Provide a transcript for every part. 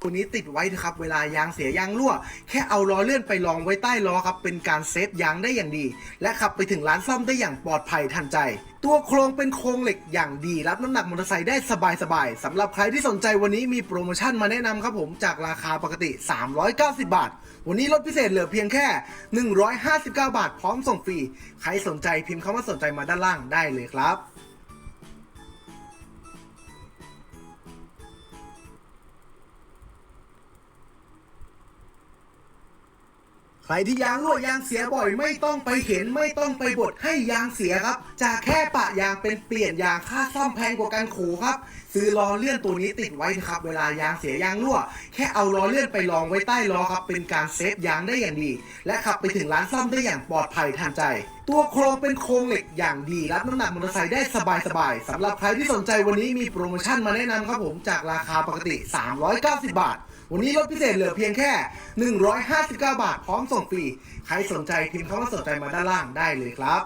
ตัวนี้ติดไว้นะครับ เวลายางเสียยางรั่ว แค่เอาล้อเลื่อนไปรองไว้ใต้ล้อครับ เป็นการเซฟยางได้อย่างดี และขับไปถึงร้านซ่อมได้อย่างปลอดภัยทันใจ ตัวโครงเป็นโครงเหล็กอย่างดี รับน้ำหนักมอเตอร์ไซค์ได้สบายๆสำหรับใครที่สนใจวันนี้มีโปรโมชั่นมาแนะนำครับผมจากราคาปกติ 390 บาท วันนี้ลดพิเศษเหลือเพียงแค่ 159 บาท พร้อมส่งฟรี ใครสนใจพิมพ์คำว่าสนใจมาด้านล่างได้เลยครับ ใครที่ยางรั่วยางเสียบ่อยไม่ต้องไปเข็นไม่ต้องไปบดให้ยางเสียครับ จากแค่ปะยางเป็นเปลี่ยนยางค่าซ่อมแพงกว่าการขูครับ ซื้อล้อเลื่อนตัวนี้ติดไว้ครับ เวลายางเสียยางรั่ว แค่เอาล้อเลื่อนไปรองไว้ใต้ล้อครับ เป็นการเซฟยางได้อย่างดี และขับไปถึงร้านซ่อมได้อย่างปลอดภัยทันใจ ตัวโครงเป็นโครงเหล็กอย่างดีรับน้ำหนักมอเตอร์ไซค์ได้สบายๆสำหรับใครที่สนใจวันนี้มีโปรโมชั่นมาแนะนำครับผมจากราคาปกติ 390 บาท วันนี้ลดพิเศษเหลือเพียงแค่ 159 บาทพร้อมส่งฟรี ใครสนใจพิมพ์คำว่าสนใจมาด้านล่างได้เลยครับ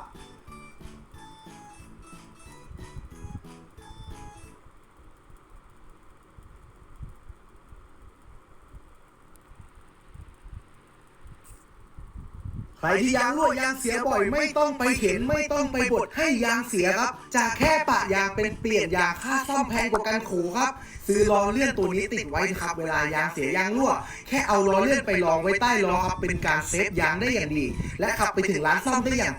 ไปที่ยางรั่วยางเสียบ่อยไม่ต้องไปเข็นไม่ต้องไปบดให้ยางเสียครับ จากแค่ปะยางเป็นเปลี่ยนยางค่าซ่อมแพงกว่าการขูครับ ซื้อล้อเลื่อนตัวนี้ติดไว้ครับ เวลายางเสียยางรั่ว แค่เอาล้อเลื่อนไปรองไว้ใต้ล้อครับเป็นการเซฟยางได้อย่างดี และขับไปถึงร้านซ่อมได้อย่าง